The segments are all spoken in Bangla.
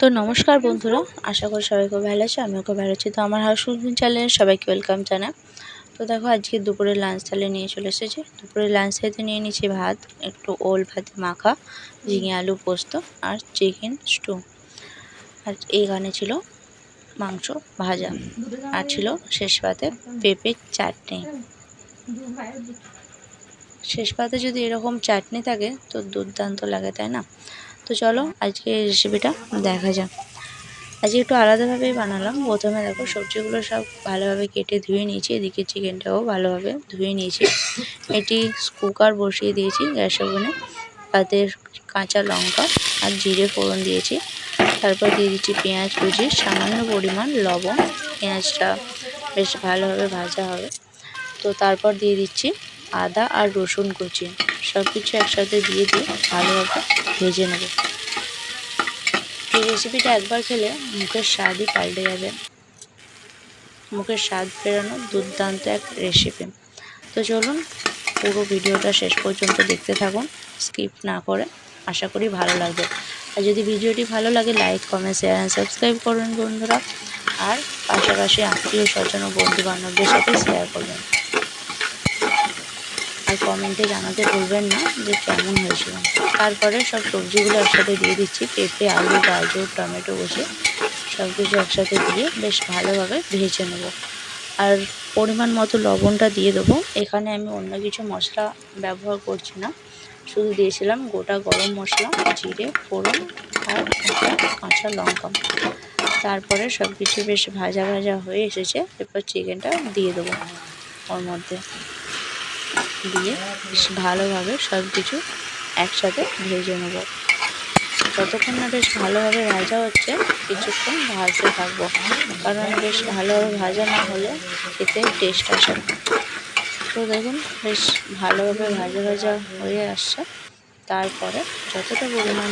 তো নমস্কার বন্ধুরা, আশা করি সবাই খুব ভালো আছে, আমিও খুব ভালো আছি। তো আমার হাউস হাউসফুল চ্যানেলে সবাইকে ওয়েলকাম জানা তো দেখো, আজকে দুপুরে লাঞ্চ থালে নিয়ে চলে এসেছে। দুপুরে লাঞ্চ থালিতে নিয়ে নিয়েছি ভাত, একটু ওল ভাতে মাখা, ঝিঙে আলু পোস্ত আর চিকেন স্টু আর এইখানে ছিল মাংস ভাজা, আর ছিল শেষ পাতে পেঁপের চাটনি। শেষ পাতে যদি এরকম চাটনি থাকে, তো দুর্দান্ত লাগে, তাই না? তো চলো আজকে রেসিপিটা দেখা যাক। আজকে একটু আলাদাভাবেই বানালাম। প্রথমে দেখো সবজিগুলো সব ভালোভাবে কেটে ধুয়ে নিয়েছি। এদিকে চিকেনটাও ভালোভাবে ধুয়ে নিয়েছি। এটি কুকার বসিয়ে দিয়েছি গ্যাস ওভেনে। তাতে কাঁচা লঙ্কা আর জিরে ফোড়ন দিয়েছি। তারপর দিয়ে দিচ্ছি পেঁয়াজ কুচি, সামান্য পরিমাণ লবণ। পেঁয়াজটা বেশ ভালোভাবে ভাজা হবে। তো তারপর দিয়ে দিচ্ছি আদা আর রসুন কুচি। সব কিছু একসাথে দিয়ে দিয়ে ভালোভাবে ভেজে নেব। এই রেসিপিটা একবার খেলে মুখের স্বাদই পাল্টে যাবে। মুখের স্বাদ ফেরানো দুর্দান্ত এক রেসিপি তো চলুন পুরো ভিডিওটা শেষ পর্যন্ত দেখতে থাকুন স্কিপ না করে আশা করি ভালো লাগবে। আর যদি ভিডিওটি ভালো লাগে like comment share and subscribe করুন বন্ধুরা। আর পাশাপাশি আত্মীয় স্বজন ও বন্ধু বান্ধবদের সাথে শেয়ার করবেন। আর কমেন্টে জানাতে ভুলবেন না যে কেমন হয়েছিল। তারপরে সব সবজিগুলো একসাথে দিয়ে দিচ্ছি, পেঁপে, আলু, গাজর, টমেটো বসে সব কিছু একসাথে দিয়ে বেশ ভালোভাবে ভেজে নেব। আর পরিমাণ মতো লবণটা দিয়ে দেবো। এখানে আমি অন্য কিছু মশলা ব্যবহার করছি না। শুধু দিয়েছিলাম গোটা গরম মশলা, জিরে, ফোড়ন আর একটা কাঁচা লঙ্কা। তারপরে সব কিছু বেশ ভাজা ভাজা হয়ে এসেছে। এরপর চিকেনটা দিয়ে দেবো ওর মধ্যে। দিয়ে বেশ ভালোভাবে সব কিছু একসাথে ভেজে নেব। যতক্ষণ না বেশ ভালোভাবে ভাজা হচ্ছে, কিছুক্ষণ ভাজতে থাকব। কারণ বেশ ভালোভাবে ভাজা না হলে খেতে টেস্ট আসে তো দেখুন, বেশ ভালোভাবে ভাজা ভাজা হয়ে আসছে। তারপরে যতটা পরিমাণ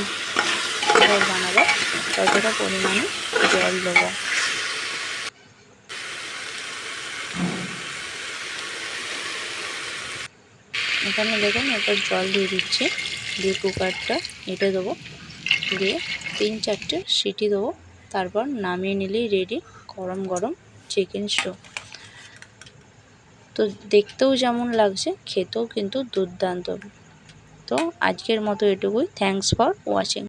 বানাবো, ততটা পরিমাণে জল দেবো। এখানে দেখুন একটা জল দিয়ে দিচ্ছি। দিয়ে কুকারটা এঁটে দেবো। দিয়ে তিন চারটে সিটি দেবো। তারপর নামিয়ে নিলেই রেডি গরম গরম চিকেন স্টো তো দেখতেও যেমন লাগছে, খেতেও কিন্তু দুর্দান্ত। তো আজকের মতো এটুকুই। Thanks for watching